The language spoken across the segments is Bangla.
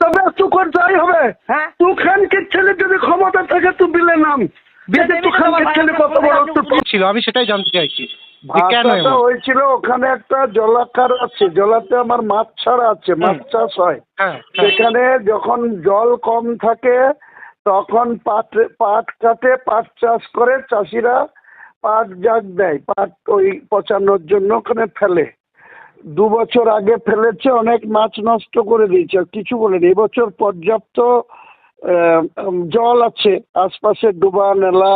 তবে তুকর যাই হবে। খানকে ছেলে যদি ক্ষমতা থাকে তুই বিলে নাম। মাছ ছাড়া আছে মাছ চাষ হয়। সেখানে যখন জল কম থাকে তখন পাট পাট কাটে পাট চাষ করে চাষিরা পাট জাগ দেয়। পাট ওই পচানোর জন্য ওখানে ফেলে। দু বছর আগে ফেলেছে, অনেক মাছ নষ্ট করে দিয়েছে, আর কিছু বলেনি। এবছর পর্যাপ্ত জল আছে, আশপাশে ডোবা, নেলা,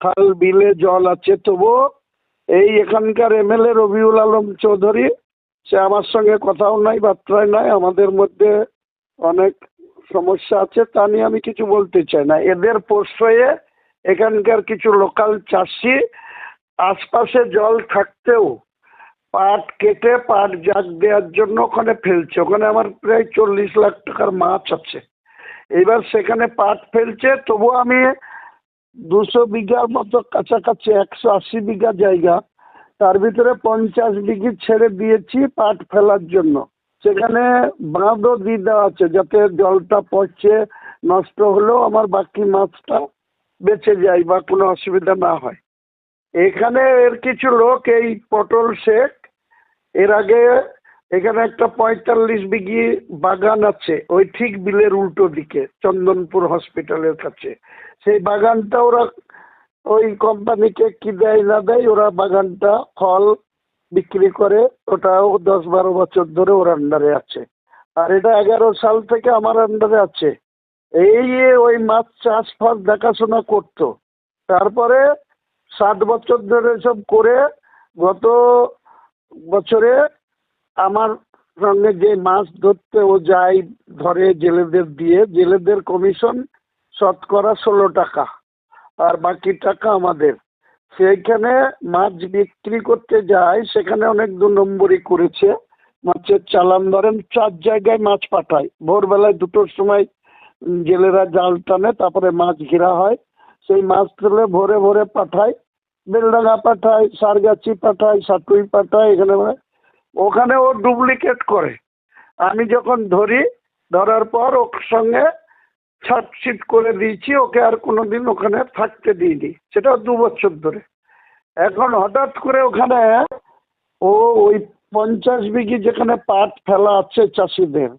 খাল, বিলে জল আছে। তবুও এই এখানকার এমএলএ রবিউল আলম চৌধুরী, সে আমার সঙ্গে কথাও নাই, বার্তায় নাই, আমাদের মধ্যে অনেক সমস্যা আছে, তা নিয়ে আমি কিছু বলতে চাই না। এদের প্রশ্রয়ে এখানকার কিছু লোকাল চাষি, আশপাশে জল থাকতেও পাট কেটে পাট জাগ দেওয়ার জন্য ওখানে ফেলছে। ওখানে আমার প্রায় চল্লিশ লাখ টাকার মাছ আছে। এবার সেখানে পাট ফেলছে তবু আমি দুশো বিঘার মতো কাছাকাছি, একশো আশি বিঘা জায়গা, তার ভিতরে পঞ্চাশ বিঘি ছেড়ে দিয়েছি পাট ফেলার জন্য। সেখানে বাঁধও দিয়ে দেওয়া আছে যাতে জলটা পড়ছে নষ্ট হলেও আমার বাকি মাছটা বেঁচে যায় বা কোনো অসুবিধা না হয়। এখানে এর কিছু লোক এই পটল শেখ এর আগে এখানে একটা পঁয়তাল্লিশ বিঘি বাগান আছে, ওই ঠিক বিলের উল্টো দিকে, চন্দনপুর হসপিটালের কাছে। সেই বাগানটা ওরা ওই কোম্পানিকে কি দেয় না দেয়, ওরা বাগানটা ফল বিক্রি করে, ওটাও দশ বারো বছর ধরে ওর আন্ডারে আছে। আর এটা এগারো সাল থেকে আমার আন্ডারে আছে। এই ওই মাছ চাষ ফাস দেখাশোনা করতো, তারপরে সাত বছর ধরে সব করে গত বছরে আমার সঙ্গে যে মাছ ধরতে ও যায় ধরে জেলেদের দিয়ে, জেলেদের কমিশন শতকরা ষোলো টাকা আর বাকি টাকা আমাদের। সেইখানে মাছ বিক্রি করতে যায়, সেখানে অনেক দু নম্বরই করেছে। মাছের চালান ধরেন, চার জায়গায় মাছ পাঠায়। ভোরবেলায় দুটোর সময় জেলেরা জাল টানে, তারপরে মাছ ঘেরা হয়। সেই মাছ তুলে ভোরে ভোরে পাঠায়। বেলডাঙ্গা পাঠায়, সারগাছি পাঠায় সাটুই পাঠায়, এখানে মানে- ওখানে ও ডুপ্লিকেট করে। আমি যখন ধরি, ধরার পর ওর সঙ্গে ছাটছিট করে দিয়েছি, ওকে আর কোনোদিন ওখানে থাকতে দিইনি। সেটা দু বছর ধরে। এখন হঠাৎ করে ওখানে ও ওই পঞ্চাশ বিঘি যেখানে পাট ফেলা আছে চাষিদের,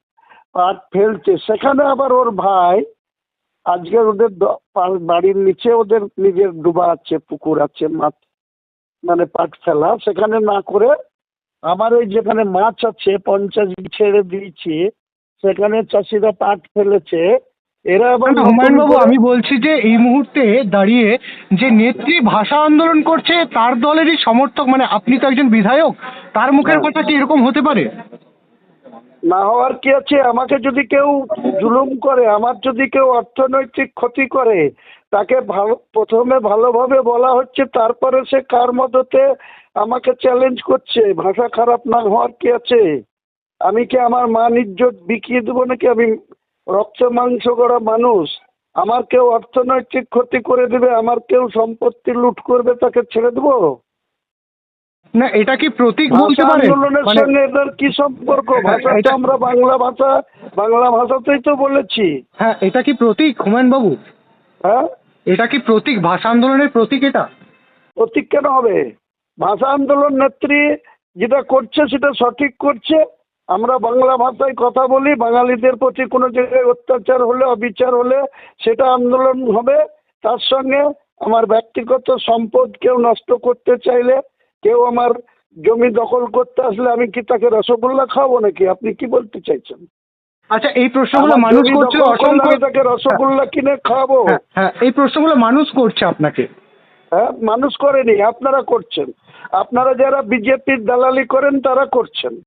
পাট ফেলছে, সেখানে আবার ওর ভাই আজকে ওদের বাড়ির নিচে ওদের নিজের ডুবা আছে পুকুর আছে মাছ মানে পাট ফেলা। সেখানে না করে আমার ওই যেখানে মাছ আছে পঞ্চাশ ছেড়ে দিয়েছি সেখানে চাষিরা পাট ফেলেছে। এরা আবার আমি বলছি যে এই মুহূর্তে দাঁড়িয়ে যে নেত্রী ভাষা আন্দোলন করছে তার দলেরই সমর্থক মানে আপনি তো একজন বিধায়ক তার মুখের হ্যাঁ। কথা কি এরকম হতে পারে? না হওয়ার কি আছে? আমাকে যদি কেউ জুলুম করে, আমার যদি কেউ অর্থনৈতিক ক্ষতি করে, তাকে ভালো, প্রথমে ভালোভাবে বলা হচ্ছে, তারপরে সে কার মদতে আমাকে চ্যালেঞ্জ করছে? ভাষা খারাপ না হওয়ার কি আছে? আমি কি আমার মান ইজ্জত বিকিয়ে দেবো নাকি? আমি রক্ত মাংস করা মানুষ। আমার কেউ অর্থনৈতিক ক্ষতি করে দেবে, আমার কেউ সম্পত্তি লুট করবে, তাকে ছেড়ে দেবো? না এটা কি প্রতীক বলতে পারেন আন্দোলনের মানে সঙ্গে এদের কি সম্পর্ক? হ্যাঁ, ভাষা তো এটা- আমরা বাংলা ভাষা বাংলা ভাষাতেই তো বলেছি। হ্যাঁ এটা কি প্রতীক হুমায়ুন বাবু হ্যাঁ? এটা কি প্রতীক ভাষা আন্দোলনের প্রতীক এটা? প্রতীক কেন হবে? ভাষা আন্দোলন নেত্রী যেটা করছে সেটা সঠিক করছে। আমরা বাংলা ভাষায় কথা বলি বাঙালিদের প্রতি কোনো জায়গায় অত্যাচার হলে অবিচার হলে সেটা আন্দোলন হবে। তার সঙ্গে আমার ব্যক্তিগত সম্পদ কেউ নষ্ট করতে চাইলে কেউ আমার জমি দখল করতে আসলে আমি কি তাকে রসগোল্লা খাওয়াবো নাকি? আপনি কি বলতে চাইছেন? আচ্ছা এই প্রশ্নগুলো মানুষ করছে অসংখ্য তাকে রসগোল্লা কিনে খাওয়াবো। হ্যাঁ, হ্যাঁ এই প্রশ্নগুলো মানুষ করছে আপনাকে। হ্যাঁ মানুষ করেনি আপনারা করছেন। আপনারা যারা বিজেপির দালালি করেন তারা করছেন।